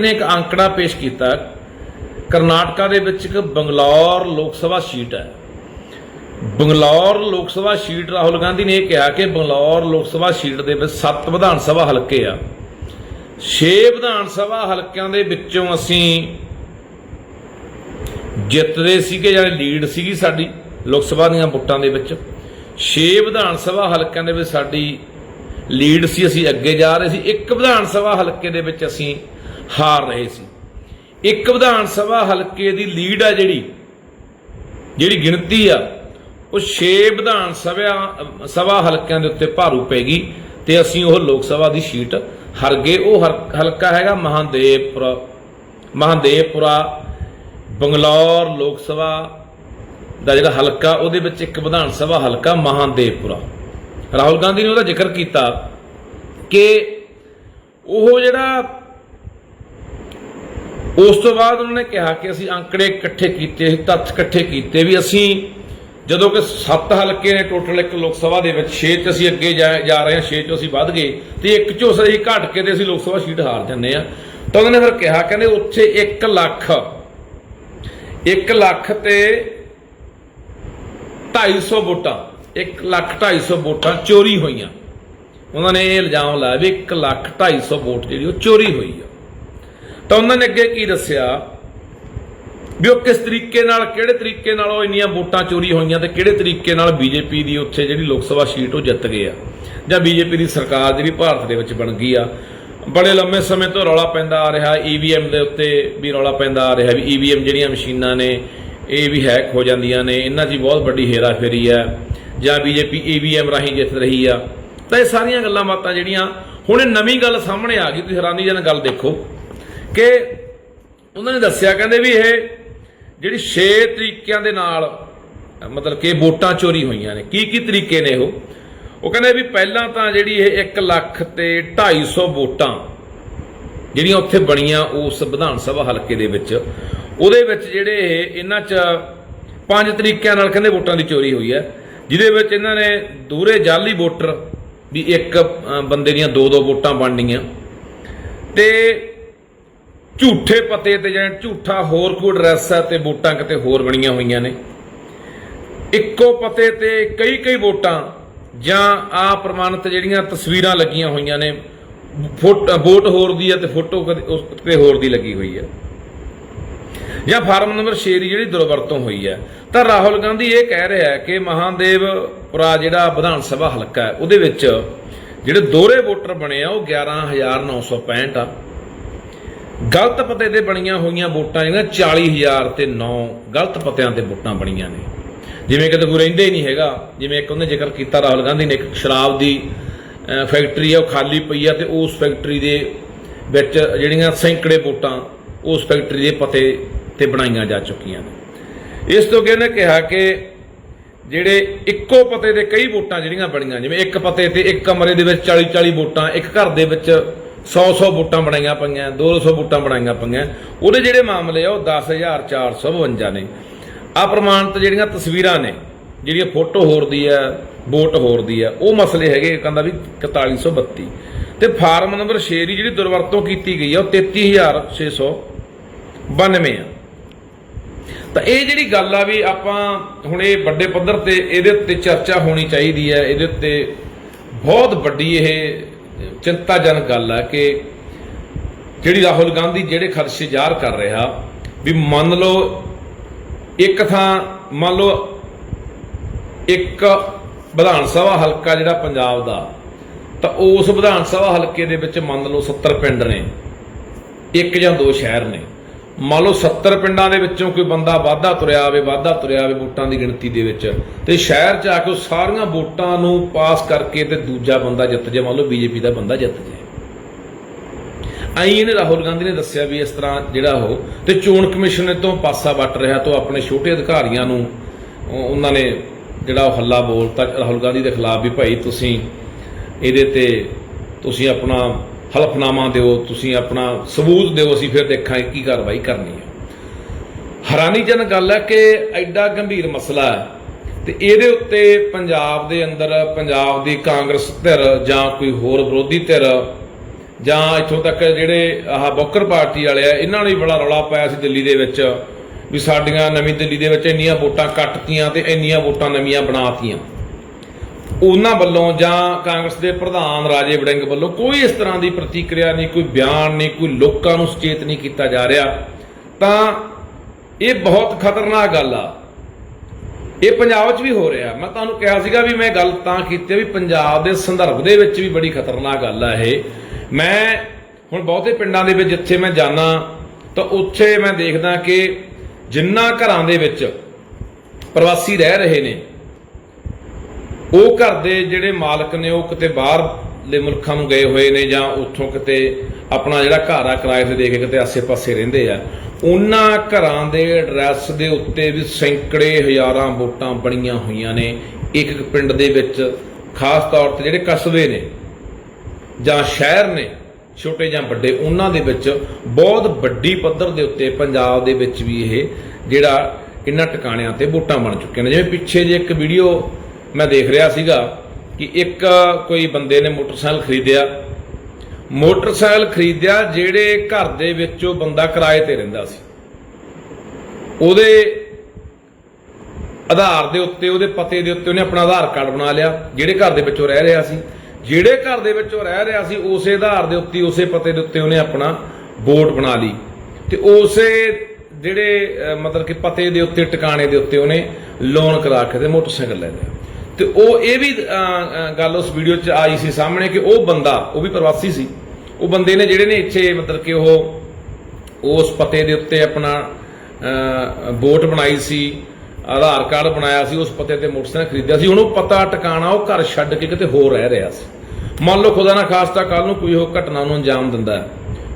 ਨੇ ਇੱਕ ਅੰਕੜਾ ਪੇਸ਼ ਕੀਤਾ। ਕਰਨਾਟਕਾ ਦੇ ਵਿੱਚ ਇੱਕ ਬੰਗਲੌਰ ਲੋਕ ਸਭਾ ਸੀਟ ਹੈ। ਬੰਗਲੌਰ ਲੋਕ ਸਭਾ ਸੀਟ ਰਾਹੁਲ ਗਾਂਧੀ ਨੇ ਇਹ ਕਿਹਾ ਕਿ ਬੰਗਲੌਰ ਲੋਕ ਸਭਾ ਸੀਟ ਦੇ ਵਿੱਚ 7 ਵਿਧਾਨ ਸਭਾ ਹਲਕੇ ਆ। 6 ਵਿਧਾਨ ਸਭਾ ਹਲਕਿਆਂ ਦੇ ਵਿੱਚੋਂ ਅਸੀਂ ਜਿੱਤਦੇ ਸੀਗੇ ਜਾਂ ਲੀਡ ਸੀਗੀ ਸਾਡੀ ਲੋਕ ਸਭਾ ਦੀਆਂ ਵੋਟਾਂ ਦੇ ਵਿੱਚ। 6 ਵਿਧਾਨ ਸਭਾ ਹਲਕਿਆਂ ਦੇ ਵਿੱਚ ਸਾਡੀ ਲੀਡ ਸੀ, ਅਸੀਂ ਅੱਗੇ ਜਾ ਰਹੇ ਸੀ। ਇੱਕ ਵਿਧਾਨ ਸਭਾ ਹਲਕੇ ਦੇ ਵਿੱਚ ਅਸੀਂ ਹਾਰ ਰਹੇ ਸੀ। ਇੱਕ ਵਿਧਾਨ ਸਭਾ ਹਲਕੇ ਦੀ ਲੀਡ ਆ ਜਿਹੜੀ ਜਿਹੜੀ ਗਿਣਤੀ ਆ, ਉਹ 6 ਵਿਧਾਨ ਸਭਾ ਸਭਾ ਹਲਕਿਆਂ ਦੇ ਉੱਤੇ ਭਾਰੂ ਪੈ ਗਈ ਤੇ ਅਸੀਂ ਉਹ ਲੋਕ ਸਭਾ ਦੀ ਸੀਟ ਹਰ ਗਏ। ਉਹ ਹਰ- ਹਲਕਾ ਹੈਗਾ ਮਹਾਦੇਵਪੁਰਾ ਮਹਾਦੇਵਪੁਰਾ, ਬੰਗਲੌਰ ਲੋਕ ਸਭਾ ਦਾ ਜਿਹੜਾ ਹਲਕਾ, ਉਹਦੇ ਵਿੱਚ ਇੱਕ ਵਿਧਾਨ ਸਭਾ ਹਲਕਾ ਮਹਾਦੇਵਪੁਰਾ। ਰਾਹੁਲ ਗਾਂਧੀ ਨੇ ਉਹਦਾ ਜ਼ਿਕਰ ਕੀਤਾ ਕਿ ਉਹ ਜਿਹੜਾ ਉਸ ਤੋਂ ਬਾਅਦ ਉਹਨਾਂ ਨੇ ਕਿਹਾ ਕਿ ਅਸੀਂ ਅੰਕੜੇ ਇਕੱਠੇ ਕੀਤੇ ਸੀ ਤੱਥ ਇਕੱਠੇ ਕੀਤੇ ਵੀ ਅਸੀਂ ਜਦੋਂ ਕਿ 7 ਹਲਕੇ ਨੇ ਟੋਟਲ ਇੱਕ ਲੋਕ ਸਭਾ ਦੇ ਵਿੱਚ 6 ਚ ਅਸੀਂ ਅੱਗੇ ਜਾ ਜਾ ਰਹੇ ਹਾਂ 6 ਚੋਂ ਅਸੀਂ ਵੱਧ ਗਏ ਤੇ ਇੱਕ ਚੋਂ ਅਸੀਂ ਘਟ ਕੇ ਤੇ ਅਸੀਂ ਲੋਕ ਸਭਾ ਸੀਟ ਹਾਰ ਜਾਂਦੇ ਆ ਤਾਂ ਉਹਨਾਂ ਨੇ ਫਿਰ ਕਿਹਾ, ਕਹਿੰਦੇ ਉੱਥੇ 1 ਲੱਖ 1 ਲੱਖ ਤੇ 250 ਵੋਟਾਂ 1 ਲੱਖ 250 ਵੋਟਾਂ ਚੋਰੀ ਹੋਈਆਂ। ਉਹਨਾਂ ਨੇ ਇਹ ਇਲਜ਼ਾਮ ਲਾਇਆ ਵੀ 1 ਲੱਖ 250 ਵੋਟ ਜਿਹੜੀ ਉਹ ਚੋਰੀ ਹੋਈ ਆ। ਤਾਂ ਉਹਨਾਂ ਨੇ ਅੱਗੇ ਕੀ ਦੱਸਿਆ? ਵੀ ਉਹ ਕਿਸ ਤਰੀਕੇ ਨਾਲ, ਕਿਹੜੇ ਤਰੀਕੇ ਨਾਲ ਉਹ ਇੰਨੀਆਂ ਵੋਟਾਂ ਚੋਰੀ ਹੋਈਆਂ ਤੇ ਕਿਹੜੇ ਤਰੀਕੇ ਨਾਲ ਬੀਜੇਪੀ ਦੀ ਉੱਥੇ ਜਿਹੜੀ ਲੋਕ ਸਭਾ ਸੀਟ ਉਹ ਜਿੱਤ ਗਏ ਆ? ਜਾਂ ਬੀਜੇਪੀ ਦੀ ਸਰਕਾਰ ਜਿਹੜੀ ਭਾਰਤ ਦੇ ਵਿੱਚ ਬਣ ਗਈ ਆ? ਬੜੇ ਲੰਮੇ ਸਮੇਂ ਤੋਂ ਰੌਲਾ ਪੈਂਦਾ ਆ ਰਿਹਾ ਈਵੀਐਮ ਦੇ ਉੱਤੇ ਵੀ ਰੌਲਾ ਪੈਂਦਾ ਆ ਰਿਹਾ ਵੀ ਈਵੀਐਮ ਜਿਹੜੀਆਂ ਮਸ਼ੀਨਾਂ ਨੇ, ਇਹ ਵੀ ਹੈਕ ਹੋ ਜਾਂਦੀਆਂ ਨੇ, ਇਹਨਾਂ 'ਚ ਹੀ ਬਹੁਤ ਵੱਡੀ ਹੇਰਾਫੇਰੀ ਆ, ਜਾਂ ਬੀਜੇਪੀ ਈਵੀਐਮ ਰਾਹੀਂ ਜਿੱਤ ਰਹੀ ਆ। ਤਾਂ ਇਹ ਸਾਰੀਆਂ ਗੱਲਾਂ ਬਾਤਾਂ ਜਿਹੜੀਆਂ, ਹੁਣ ਇਹ ਨਵੀਂ ਗੱਲ ਸਾਹਮਣੇ ਆ ਗਈ, ਤੁਸੀਂ ਹੈਰਾਨੀਜਨਕ ਗੱਲ ਦੇਖੋ। ਕਿ ਉਹਨਾਂ ਨੇ ਦੱਸਿਆ, ਕਹਿੰਦੇ ਵੀ ਇਹ ਜਿਹੜੀ 6 ਤਰੀਕਿਆਂ ਦੇ ਨਾਲ, ਮਤਲਬ ਕਿ ਵੋਟਾਂ ਚੋਰੀ ਹੋਈਆਂ ਨੇ। ਕੀ ਕੀ ਤਰੀਕੇ ਨੇ ਉਹ? ਉਹ ਕਹਿੰਦੇ ਵੀ ਪਹਿਲਾਂ ਤਾਂ ਜਿਹੜੀ ਇਹ 1 ਲੱਖ ਤੇ 250 ਵੋਟਾਂ ਜਿਹੜੀਆਂ ਉੱਥੇ ਬਣੀਆਂ ਉਸ ਵਿਧਾਨ ਸਭਾ ਹਲਕੇ ਦੇ ਵਿੱਚ, ਉਹਦੇ ਵਿੱਚ ਜਿਹੜੇ ਇਹਨਾਂ 'ਚ ਪੰਜ ਤਰੀਕਿਆਂ ਨਾਲ ਕਹਿੰਦੇ ਵੋਟਾਂ ਦੀ ਚੋਰੀ ਹੋਈ ਹੈ, ਜਿਹਦੇ ਵਿੱਚ ਇਹਨਾਂ ਨੇ ਦੂਰੇ ਜਾਲੀ ਵੋਟਰ ਵੀ ਇੱਕ ਬੰਦੇ ਦੀਆਂ ਦੋ ਦੋ ਵੋਟਾਂ ਬਣਨੀਆਂ ਤੇ ਝੂਠੇ ਪਤੇ ਤੇ ਜਾਂ ਝੂਠਾ ਹੋਰ ਕੋਈ ਐਡਰੈਸ ਹੈ ਤੇ ਵੋਟਾਂ ਕਿਤੇ ਹੋਰ ਬਣੀਆਂ ਹੋਈਆਂ ਨੇ। ਇੱਕੋ ਪਤੇ ਤੇ ਕਈ ਕਈ ਵੋਟਾਂ ਜਾਂ ਆ ਪ੍ਰਮਾਣਿਤ ਜਿਹੜੀਆਂ ਤਸਵੀਰਾਂ ਲੱਗੀਆਂ ਹੋਈਆਂ ਨੇ, ਫੋਟ- ਵੋਟ ਹੋਰ ਦੀ ਹੈ ਤੇ ਫੋਟੋ ਕਦੇ ਉਸ ਤੇ ਹੋਰ ਦੀ ਲੱਗੀ ਹੋਈ ਹੈ। ਜਾਂ ਫਾਰਮ ਨੰਬਰ 6 ਦੀ ਜਿਹੜੀ ਦੁਰਵਰਤੋਂ ਹੋਈ ਹੈ। ਤਾਂ ਰਾਹੁਲ ਗਾਂਧੀ ਇਹ ਕਹਿ ਰਿਹਾ ਹੈ ਕਿ ਮਹਾਦੇਵਪੁਰਾ ਜਿਹੜਾ ਵਿਧਾਨ ਸਭਾ ਹਲਕਾ ਹੈ, ਉਹਦੇ ਵਿੱਚ ਜਿਹੜੇ ਦੋਹਰੇ ਵੋਟਰ ਬਣੇ ਆ, ਉਹ 11965 ਆ। ਗਲਤ ਪਤੇ ਤੇ ਬਣੀਆਂ ਹੋਈਆਂ ਵੋਟਾਂ ਜਿਹੜੀਆਂ 40000 ਤੇ 9 ਗਲਤ ਪਤਿਆਂ ਤੇ ਵੋਟਾਂ ਬਣੀਆਂ ਨੇ। ਜਿਵੇਂ ਕਿ ਕੋਈ ਰਹਿੰਦੇ ਹੀ ਨਹੀਂ ਹੈਗਾ। ਜਿਵੇਂ ਇੱਕ ਉਹਨੇ ਜ਼ਿਕਰ ਕੀਤਾ ਰਾਹੁਲ ਗਾਂਧੀ ਨੇ, ਇੱਕ ਸ਼ਰਾਬ ਦੀ ਫੈਕਟਰੀ ਆ, ਉਹ ਖਾਲੀ ਪਈ ਆ ਤੇ ਉਸ ਫੈਕਟਰੀ ਦੇ ਵਿੱਚ ਜਿਹੜੀਆਂ ਸੈਂਕੜੇ ਵੋਟਾਂ ਉਸ ਫੈਕਟਰੀ ਦੇ ਪਤੇ ਤੇ ਬਣਾਈਆਂ ਜਾ ਚੁੱਕੀਆਂ ਨੇ। ਇਸ ਤੋਂ ਅੱਗੇ ਉਹਨੇ ਕਿਹਾ ਕਿ ਜਿਹੜੇ ਇੱਕੋ ਪਤੇ ਤੇ ਕਈ ਵੋਟਾਂ ਜਿਹੜੀਆਂ ਬਣੀਆਂ, ਜਿਵੇਂ ਇੱਕ ਪਤੇ ਤੇ ਇੱਕ ਕਮਰੇ ਦੇ ਵਿੱਚ 40 40 ਵੋਟਾਂ, ਇੱਕ ਘਰ ਦੇ ਵਿੱਚ 100 100 ਵੋਟਾਂ ਬਣਾਈਆਂ ਪਈਆਂ 200 ਵੋਟਾਂ ਬਣਾਈਆਂ ਪਈਆਂ। ਉਹਦੇ ਜਿਹੜੇ ਮਾਮਲੇ ਆ, ਉਹ 10452 ਨੇ। ਆ ਪ੍ਰਮਾਣਿਤ ਜਿਹੜੀਆਂ ਤਸਵੀਰਾਂ ਨੇ, ਜਿਹੜੀਆਂ ਫੋਟੋ ਹੋਰ ਦੀ ਆ, ਵੋਟ ਹੋਰ ਦੀ ਆ, ਉਹ ਮਸਲੇ ਹੈਗੇ ਕਹਿੰਦਾ ਵੀ 4132 ਤੇ ਫਾਰਮ ਨੰਬਰ 6 ਦੀ ਜਿਹੜੀ ਦੁਰਵਰਤੋਂ ਕੀਤੀ ਗਈ ਆ, ਉਹ 33692 ਆ। ਤਾਂ ਇਹ ਜਿਹੜੀ ਗੱਲ ਆ ਵੀ ਆਪਾਂ ਹੁਣ ਇਹ ਵੱਡੇ ਪੱਧਰ ਤੇ ਇਹਦੇ ਉੱਤੇ ਚਰਚਾ ਹੋਣੀ ਚਾਹੀਦੀ ਹੈ, ਇਹਦੇ ਉੱਤੇ ਬਹੁਤ ਵੱਡੀ ਇਹ ਚਿੰਤਾਜਨਕ ਗੱਲ ਹੈ ਕਿ ਜਿਹੜੀ ਰਾਹੁਲ ਗਾਂਧੀ ਜਿਹੜੇ ਖਦਸ਼ੇ ਜ਼ਾਹਰ ਕਰ ਰਿਹਾ, ਵੀ ਮੰਨ ਲਓ ਇੱਕ ਥਾਂ, ਮੰਨ ਲਓ ਇੱਕ ਵਿਧਾਨ ਸਭਾ ਹਲਕਾ ਜਿਹੜਾ ਪੰਜਾਬ ਦਾ, ਤਾਂ ਉਸ ਵਿਧਾਨ ਸਭਾ ਹਲਕੇ ਦੇ ਵਿੱਚ ਮੰਨ ਲਓ 70 ਪਿੰਡ ਨੇ, ਇੱਕ ਜਾਂ ਦੋ ਸ਼ਹਿਰ ਨੇ। ਮੰਨ ਲਓ 70 ਪਿੰਡਾਂ ਦੇ ਵਿੱਚੋਂ ਕੋਈ ਬੰਦਾ ਵਾਧਾ ਤੁਰਿਆ ਆਵੇ, ਵਾਧਾ ਤੁਰਿਆ ਆਵੇ ਵੋਟਾਂ ਦੀ ਗਿਣਤੀ ਦੇ ਵਿੱਚ, ਤੇ ਸ਼ਹਿਰ 'ਚ ਆ ਕੇ ਉਹ ਸਾਰੀਆਂ ਵੋਟਾਂ ਨੂੰ ਪਾਸ ਕਰਕੇ ਤੇ ਦੂਜਾ ਬੰਦਾ ਜਿੱਤ ਜੇ ਮੰਨ ਲਓ ਬੀਜੇਪੀ ਦਾ ਬੰਦਾ ਜਿੱਤ ਜੇ ਆਈ ਇਹਨੇ ਰਾਹੁਲ ਗਾਂਧੀ ਨੇ ਦੱਸਿਆ ਵੀ ਇਸ ਤਰ੍ਹਾਂ ਜਿਹੜਾ ਉਹ, ਤੇ ਚੋਣ ਕਮਿਸ਼ਨ ਤੋਂ ਪਾਸਾ ਵੱਟ ਰਿਹਾ ਤੋਂ ਆਪਣੇ ਛੋਟੇ ਅਧਿਕਾਰੀਆਂ ਨੂੰ ਉਹਨਾਂ ਨੇ ਜਿਹੜਾ ਉਹ ਹੱਲਾ ਬੋਲਤਾ ਰਾਹੁਲ ਗਾਂਧੀ ਦੇ ਖਿਲਾਫ ਵੀ ਭਾਈ ਤੁਸੀਂ ਇਹਦੇ ਤੇ ਤੁਸੀਂ ਆਪਣਾ ਹਲਫਨਾਮਾ ਦਿਓ, ਤੁਸੀਂ ਆਪਣਾ ਸਬੂਤ ਦਿਓ, ਅਸੀਂ ਫਿਰ ਦੇਖਾਂਗੇ ਕੀ ਕਾਰਵਾਈ ਕਰਨੀ ਹੈ। ਹੈਰਾਨੀਜਨਕ ਗੱਲ ਹੈ ਕਿ ਐਡਾ ਗੰਭੀਰ ਮਸਲਾ ਹੈ ਤੇ ਇਹਦੇ ਉੱਤੇ ਪੰਜਾਬ ਦੇ ਅੰਦਰ, ਪੰਜਾਬ ਦੀ ਕਾਂਗਰਸ ਧਿਰ ਜਾਂ ਕੋਈ ਹੋਰ ਵਿਰੋਧੀ ਧਿਰ ਜਾਂ ਇੱਥੋਂ ਤੱਕ ਜਿਹੜੇ ਆਹ ਬੋਕਰ ਪਾਰਟੀ ਵਾਲੇ ਆ, ਇਹਨਾਂ ਨੇ ਵੀ ਬੜਾ ਰੌਲਾ ਪਾਇਆ ਸੀ ਦਿੱਲੀ ਦੇ ਵਿੱਚ ਵੀ ਸਾਡੀਆਂ ਨਵੀਂ ਦਿੱਲੀ ਦੇ ਵਿੱਚ ਇੰਨੀਆਂ ਵੋਟਾਂ ਕੱਟਤੀਆਂ ਤੇ ਇੰਨੀਆਂ ਵੋਟਾਂ ਨਵੀਆਂ ਬਣਾਤੀਆਂ। ਉਹਨਾਂ ਵੱਲੋਂ ਜਾਂ ਕਾਂਗਰਸ ਦੇ ਪ੍ਰਧਾਨ ਰਾਜੇ ਵੜਿੰਗ ਵੱਲੋਂ ਕੋਈ ਇਸ ਤਰ੍ਹਾਂ ਦੀ ਪ੍ਰਤੀਕਿਰਿਆ ਨਹੀਂ, ਕੋਈ ਬਿਆਨ ਨਹੀਂ, ਕੋਈ ਲੋਕਾਂ ਨੂੰ ਸੁਚੇਤ ਨਹੀਂ ਕੀਤਾ ਜਾ ਰਿਹਾ, ਤਾਂ ਇਹ ਬਹੁਤ ਖਤਰਨਾਕ ਗੱਲ ਆ। ਇਹ ਪੰਜਾਬ 'ਚ ਵੀ ਹੋ ਰਿਹਾ। ਮੈਂ ਤੁਹਾਨੂੰ ਕਿਹਾ ਸੀਗਾ ਵੀ ਮੈਂ ਗੱਲ ਤਾਂ ਕੀਤੀ ਵੀ ਪੰਜਾਬ ਦੇ ਸੰਦਰਭ ਦੇ ਵਿੱਚ ਵੀ ਬੜੀ ਖਤਰਨਾਕ ਗੱਲ ਆ ਇਹ। ਮੈਂ ਹੁਣ ਬਹੁਤੇ ਪਿੰਡਾਂ ਦੇ ਵਿੱਚ ਜਿੱਥੇ ਮੈਂ ਜਾਣਾ ਤਾਂ ਉੱਥੇ ਮੈਂ ਦੇਖਦਾ ਕਿ ਜਿੰਨਾ ਘਰਾਂ ਦੇ ਵਿੱਚ ਪ੍ਰਵਾਸੀ ਰਹਿ ਰਹੇ ਨੇ ਉਹ ਘਰ ਦੇ ਜਿਹੜੇ ਮਾਲਕ ਨੇ, ਉਹ ਕਿਤੇ ਬਾਹਰ ਦੇ ਮੁਲਕਾਂ ਨੂੰ ਗਏ ਹੋਏ ਨੇ ਜਾਂ ਉੱਥੋਂ ਕਿਤੇ ਆਪਣਾ ਜਿਹੜਾ ਘਰ ਆ, ਕਿਰਾਏ ਤੇ ਦੇ ਕੇ ਕਿਤੇ ਆਸੇ-ਪਾਸੇ ਰਹਿੰਦੇ ਆ। ਉਹਨਾਂ ਘਰਾਂ ਦੇ ਐਡਰੈਸ ਦੇ ਉੱਤੇ ਵੀ ਸੈਂਕੜੇ ਹਜ਼ਾਰਾਂ ਵੋਟਾਂ ਬਣੀਆਂ ਹੋਈਆਂ ਨੇ। ਇੱਕ ਇੱਕ ਪਿੰਡ ਦੇ ਵਿੱਚ ਖਾਸ ਤੌਰ ਤੇ ਜਿਹੜੇ ਕਸਬੇ ਨੇ ਜਾਂ ਸ਼ਹਿਰ ਨੇ, ਛੋਟੇ ਜਾਂ ਵੱਡੇ, ਉਹਨਾਂ ਦੇ ਵਿੱਚ ਬਹੁਤ ਵੱਡੀ ਪੱਧਰ ਦੇ ਉੱਤੇ ਪੰਜਾਬ ਦੇ ਵਿੱਚ ਵੀ ਇਹ ਜਿਹੜਾ ਇਹਨਾਂ ਟਿਕਾਣਿਆਂ ਤੇ ਵੋਟਾਂ ਬਣ ਚੁੱਕੀਆਂ ਨੇ। ਜਿਵੇਂ ਪਿੱਛੇ ਜੇ ਇੱਕ ਵੀਡੀਓ ਮੈਂ ਦੇਖ ਰਿਹਾ ਸੀਗਾ ਕਿ ਇੱਕ ਕੋਈ ਬੰਦੇ ਨੇ ਮੋਟਰਸਾਈਕਲ ਖਰੀਦਿਆ। ਮੋਟਰਸਾਈਕਲ ਖਰੀਦਿਆ ਜਿਹੜੇ ਘਰ ਦੇ ਵਿੱਚ ਉਹ ਬੰਦਾ ਕਿਰਾਏ ਤੇ ਰਹਿੰਦਾ ਸੀ। ਉਹਦੇ ਆਧਾਰ ਦੇ ਉੱਤੇ, ਉਹਦੇ ਪਤੇ ਦੇ ਉੱਤੇ ਉਹਨੇ ਆਪਣਾ ਆਧਾਰ ਕਾਰਡ ਬਣਾ ਲਿਆ, ਜਿਹੜੇ ਘਰ ਦੇ ਵਿੱਚ ਉਹ ਰਹਿ ਰਿਹਾ ਸੀ। ਜਿਹੜੇ ਘਰ ਦੇ ਵਿੱਚ ਉਹ ਰਹਿ ਰਿਹਾ ਸੀ, ਉਸੇ ਆਧਾਰ ਦੇ ਉੱਤੇ, ਉਸੇ ਪਤੇ ਦੇ ਉੱਤੇ ਉਹਨੇ ਆਪਣਾ ਵੋਟ ਬਣਾ ਲਈ। ਤੇ ਉਸੇ ਜਿਹੜੇ ਮਤਲਬ ਕਿ ਪਤੇ ਦੇ ਉੱਤੇ, ਟਿਕਾਣੇ ਦੇ ਉੱਤੇ ਉਹਨੇ ਲੋਨ ਕਰਾ ਕੇ ਤੇ ਮੋਟਰਸਾਈਕਲ ਲੈ ਲਿਆ। ਤੇ ਉਹ ਇਹ ਵੀ ਗੱਲ ਉਸ ਵੀਡੀਓ 'ਚ ਆਈ ਸੀ ਸਾਹਮਣੇ ਕਿ ਉਹ ਬੰਦਾ ਉਹ ਵੀ ਪ੍ਰਵਾਸੀ ਸੀ। ਉਹ ਬੰਦੇ ਨੇ ਜਿਹੜੇ ਨੇ ਇੱਥੇ ਮਤਲਬ ਕਿ ਉਹ ਉਸ ਪਤੇ ਦੇ ਉੱਤੇ ਆਪਣਾ ਅਹ, ਵੋਟ ਬਣਾਈ ਸੀ ਆਧਾਰ ਕਾਰਡ ਬਣਾਇਆ ਸੀ ਉਸ ਪਤੇ ਤੇ ਮੋਟਰਸਾਈਕਲ ਖਰੀਦਿਆ ਸੀ। ਹੁਣ ਉਹ ਪਤਾ ਟਿਕਾਣਾ ਉਹ ਘਰ ਛੱਡ ਕੇ ਕਿਤੇ ਹੋਰ ਰਹਿ ਰਿਹਾ ਸੀ। ਮੰਨ ਲਓ ਖੁਦਾ ਨਾ ਖਾਸਤਾ ਕੱਲ ਨੂੰ ਕੋਈ ਉਹ ਘਟਨਾ ਨੂੰ ਅੰਜਾਮ ਦਿੰਦਾ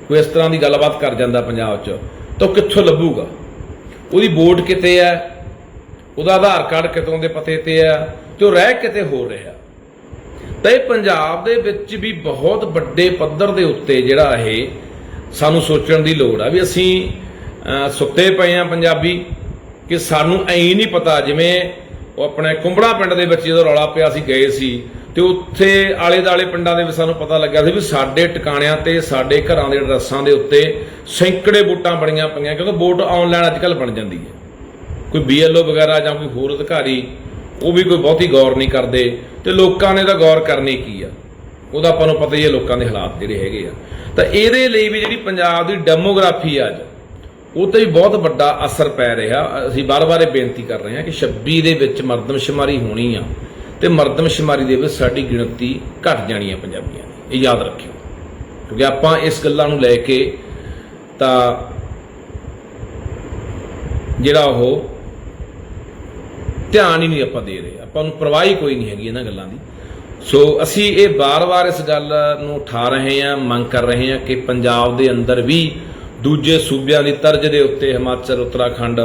ਕੋਈ ਇਸ ਤਰ੍ਹਾਂ ਦੀ ਗੱਲਬਾਤ ਕਰ ਜਾਂਦਾ ਪੰਜਾਬ 'ਚ ਤਾਂ ਉਹ ਕਿੱਥੋਂ ਲੱਭੂਗਾ? ਉਹਦੀ ਵੋਟ ਕਿਤੇ ਹੈ? ਉਹਦਾ ਆਧਾਰ ਕਾਰਡ ਕਿਤੋਂ ਦੇ ਪਤੇ ਤੇ ਹੈ? ਤੇ ਉਹ ਰਹਿ ਕਿਤੇ ਹੋ ਰਿਹਾ। ਤਾਂ ਇਹ ਪੰਜਾਬ ਦੇ ਵਿੱਚ ਵੀ ਬਹੁਤ ਵੱਡੇ ਪੱਧਰ ਦੇ ਉੱਤੇ ਜਿਹੜਾ ਇਹ ਸਾਨੂੰ ਸੋਚਣ ਦੀ ਲੋੜ ਆ ਵੀ ਅਸੀਂ ਸੁੱਤੇ ਪਏ ਆ ਪੰਜਾਬੀ ਕਿ ਸਾਨੂੰ ਐਂ ਨਹੀਂ ਪਤਾ ਜਿਵੇਂ ਉਹ ਆਪਣੇ ਕੁੰਬੜਾ ਪਿੰਡ ਦੇ ਵਿੱਚ ਜਦੋਂ ਰੌਲਾ ਪਿਆ ਸੀ ਗਏ ਸੀ ਤੇ ਉੱਥੇ ਆਲੇ ਦਾਲੇ ਪਿੰਡਾਂ ਦੇ ਵਿੱਚ ਸਾਨੂੰ ਪਤਾ ਲੱਗਿਆ ਸੀ ਵੀ ਸਾਡੇ ਟਿਕਾਣਿਆਂ ਤੇ, ਸਾਡੇ ਘਰਾਂ ਦੇ ਐਡਰੈਸਾਂ ਦੇ ਉੱਤੇ ਸੈਂਕੜੇ ਵੋਟਾਂ ਬਣੀਆਂ ਪਈਆਂ ਕਿਉਂਕਿ ਵੋਟ ਆਨਲਾਈਨ ਅੱਜਕੱਲ ਬਣ ਜਾਂਦੀ ਹੈ। ਕੋਈ ਬੀਐਲਓ ਵਗੈਰਾ ਜਾਂ ਕੋਈ ਹੋਰ ਅਧਿਕਾਰੀ ਉਹ ਵੀ ਕੋਈ ਬਹੁਤੀ ਗੌਰ ਨਹੀਂ ਕਰਦੇ ਤੇ ਲੋਕਾਂ ਨੇ ਤਾਂ ਗੌਰ ਕਰਨੀ ਕੀ ਆ? ਉਹਦਾ ਆਪਾਂ ਨੂੰ ਪਤਾ ਹੀ ਹੈ ਲੋਕਾਂ ਦੇ ਹਾਲਾਤ ਜਿਹੜੇ ਹੈਗੇ ਆ। ਤਾਂ ਇਹਦੇ ਲਈ ਵੀ ਜਿਹੜੀ ਪੰਜਾਬ ਦੀ ਡੈਮੋਗ੍ਰਾਫੀ ਆ ਅੱਜ, ਉਹ ਤੇ ਵੀ ਬਹੁਤ ਵੱਡਾ ਅਸਰ ਪੈ ਰਿਹਾ। ਅਸੀਂ ਬਾਰ-ਬਾਰ ਇਹ ਬੇਨਤੀ ਕਰ ਰਹੇ ਹਾਂ ਕਿ 26 ਦੇ ਵਿੱਚ ਮਰਦਮਸ਼ੁਮਾਰੀ ਹੋਣੀ ਆ ਤੇ ਮਰਦਮਸ਼ੁਮਾਰੀ ਦੇ ਵਿੱਚ ਸਾਡੀ ਗਿਣਤੀ ਘਟ ਜਾਣੀ ਆ ਪੰਜਾਬੀਆਂ ਦੀ। ਇਹ ਯਾਦ ਰੱਖਿਓ। ਕਿਉਂਕਿ ਆਪਾਂ ਇਸ ਗੱਲਾਂ ਨੂੰ ਲੈ ਕੇ ਤਾਂ ਜਿਹੜਾ ਉਹ ਧਿਆਨ ਹੀ ਨਹੀਂ ਆਪਾਂ ਦੇ ਰਹੇ। ਆਪਾਂ ਨੂੰ ਪਰਵਾਹ ਹੀ ਕੋਈ ਨਹੀਂ ਹੈਗੀ ਇਹਨਾਂ ਗੱਲਾਂ ਦੀ। ਸੋ ਅਸੀਂ ਇਹ ਬਾਰ-ਬਾਰ ਇਸ ਗੱਲ ਨੂੰ ਉਠਾ ਰਹੇ ਹਾਂ, ਮੰਗ ਕਰ ਰਹੇ ਹਾਂ ਕਿ ਪੰਜਾਬ ਦੇ ਅੰਦਰ ਵੀ ਦੂਜੇ ਸੂਬਿਆਂ ਦੀ ਤਰਜ਼ ਦੇ ਉੱਤੇ ਹਿਮਾਚਲ, ਉੱਤਰਾਖੰਡ,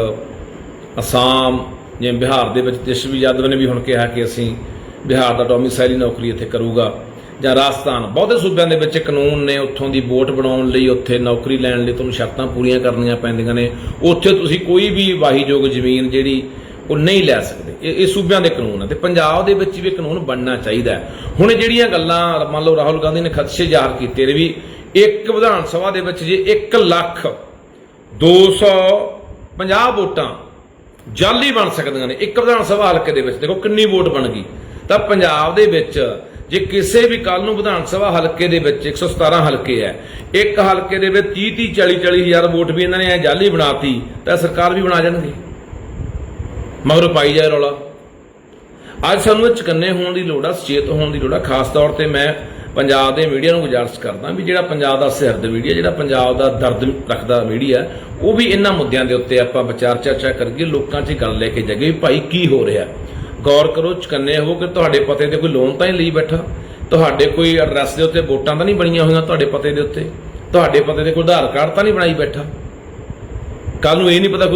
ਅਸਾਮ, ਜਿਵੇਂ ਬਿਹਾਰ ਦੇ ਵਿੱਚ ਜਸ਼ਵੀ ਯਾਦਵ ਨੇ ਵੀ ਹੁਣ ਕਿਹਾ ਕਿ ਅਸੀਂ ਬਿਹਾਰ ਦਾ ਡੋਮਿਸਾਈਲੀ ਨੌਕਰੀ ਇੱਥੇ ਕਰੂਗਾ ਜਾਂ ਰਾਜਸਥਾਨ। ਬਹੁਤੇ ਸੂਬਿਆਂ ਦੇ ਵਿੱਚ ਕਾਨੂੰਨ ਨੇ ਉੱਥੋਂ ਦੀ ਵੋਟ ਬਣਾਉਣ ਲਈ ਉੱਥੇ ਨੌਕਰੀ ਲੈਣ ਲਈ ਤੁਹਾਨੂੰ ਸ਼ਰਤਾਂ ਪੂਰੀਆਂ ਕਰਨੀਆਂ ਪੈਂਦੀਆਂ ਨੇ। ਉੱਥੇ ਤੁਸੀਂ ਕੋਈ ਵੀ ਵਾਹੀਯੋਗ ਜ਼ਮੀਨ ਜਿਹੜੀ ਉਹ ਨਹੀਂ ਲੈ ਸਕਦੇ। ਇਹ ਇਹ ਸੂਬਿਆਂ ਦੇ ਕਾਨੂੰਨ ਆ ਤੇ ਪੰਜਾਬ ਦੇ ਵਿੱਚ ਵੀ ਕਾਨੂੰਨ ਬਣਨਾ ਚਾਹੀਦਾ ਹੁਣ ਜਿਹੜੀਆਂ ਗੱਲਾਂ ਮੰਨ ਲਓ ਰਾਹੁਲ ਗਾਂਧੀ ਨੇ ਖਦਸ਼ੇ ਜ਼ਾਹਰ ਕੀਤੇ ਨੇ ਵੀ ਇੱਕ ਵਿਧਾਨ ਸਭਾ ਦੇ ਵਿੱਚ ਜੇ 1 ਲੱਖ 250 ਵੋਟਾਂ ਜਾਲੀ ਬਣ ਸਕਦੀਆਂ ਨੇ, ਇੱਕ ਵਿਧਾਨ ਸਭਾ ਹਲਕੇ ਦੇ ਵਿੱਚ, ਦੇਖੋ ਕਿੰਨੀ ਵੋਟ ਬਣ ਗਈ। ਤਾਂ ਪੰਜਾਬ ਦੇ ਵਿੱਚ ਜੇ ਕਿਸੇ ਵੀ ਕੱਲ ਨੂੰ ਵਿਧਾਨ ਸਭਾ ਹਲਕੇ ਦੇ ਵਿੱਚ 117 ਹਲਕੇ ਹੈ, ਇੱਕ ਹਲਕੇ ਦੇ ਵਿੱਚ 30 30 40 40 ਹਜ਼ਾਰ ਵੋਟ ਵੀ ਇਹਨਾਂ ਨੇ ਐ ਜਾਲੀ ਬਣਾਤੀ, ਤਾਂ ਸਰਕਾਰ ਵੀ ਬਣਾ ਜਾਣਗੇ। ਮਗਰ ਪਾਈ ਜਾਏ ਰੌਲਾ। ਅੱਜ ਸਾਨੂੰ ਇਹ ਚਕੰਨੇ ਹੋਣ ਦੀ ਲੋੜ ਆ, ਸੁਚੇਤ ਹੋਣ ਦੀ ਲੋੜ ਆ। ਖਾਸ ਤੌਰ ਤੇ ਮੈਂ ਪੰਜਾਬ ਦੇ ਮੀਡੀਆ ਨੂੰ ਗੁਜ਼ਾਰਿਸ਼ ਕਰਦਾ ਵੀ ਜਿਹੜਾ ਪੰਜਾਬ ਦਾ ਸਿਰਦ ਮੀਡੀਆ, ਜਿਹੜਾ ਪੰਜਾਬ ਦਾ ਦਰਦ ਰੱਖਦਾ ਮੀਡੀਆ, ਉਹ ਵੀ ਇਹਨਾਂ ਮੁੱਦਿਆਂ ਦੇ ਉੱਤੇ ਆਪਾਂ ਵਿਚਾਰ ਚਰਚਾ ਕਰੀਏ ਲੋਕਾਂ 'ਚ ਗੱਲ ਲੈ ਕੇ ਜਾਈਏ ਵੀ ਭਾਈ ਕੀ ਹੋ ਰਿਹਾ। ਗੌਰ ਕਰੋ, ਚਕੰਨੇ ਹੋ ਕਿ ਤੁਹਾਡੇ ਪਤੇ ਤੇ ਕੋਈ ਲੋਨ ਤਾਂ ਹੀ ਲਈ ਬੈਠਾ। ਤੁਹਾਡੇ ਕੋਈ ਐਡਰੈਸ ਦੇ ਉੱਤੇ ਵੋਟਾਂ ਤਾਂ ਨਹੀਂ ਬਣੀਆਂ ਹੋਈਆਂ ਤੁਹਾਡੇ ਪਤੇ ਦੇ ਉੱਤੇ। ਤੁਹਾਡੇ ਪਤੇ ਤੇ ਕੋਈ ਆਧਾਰ ਕਾਰਡ ਤਾਂ ਨਹੀਂ ਬਣਾਈ ਬੈਠਾ। ਕੱਲ ਨੂੰ ਇਹ ਨਹੀਂ ਪਤਾ ਕੋਈ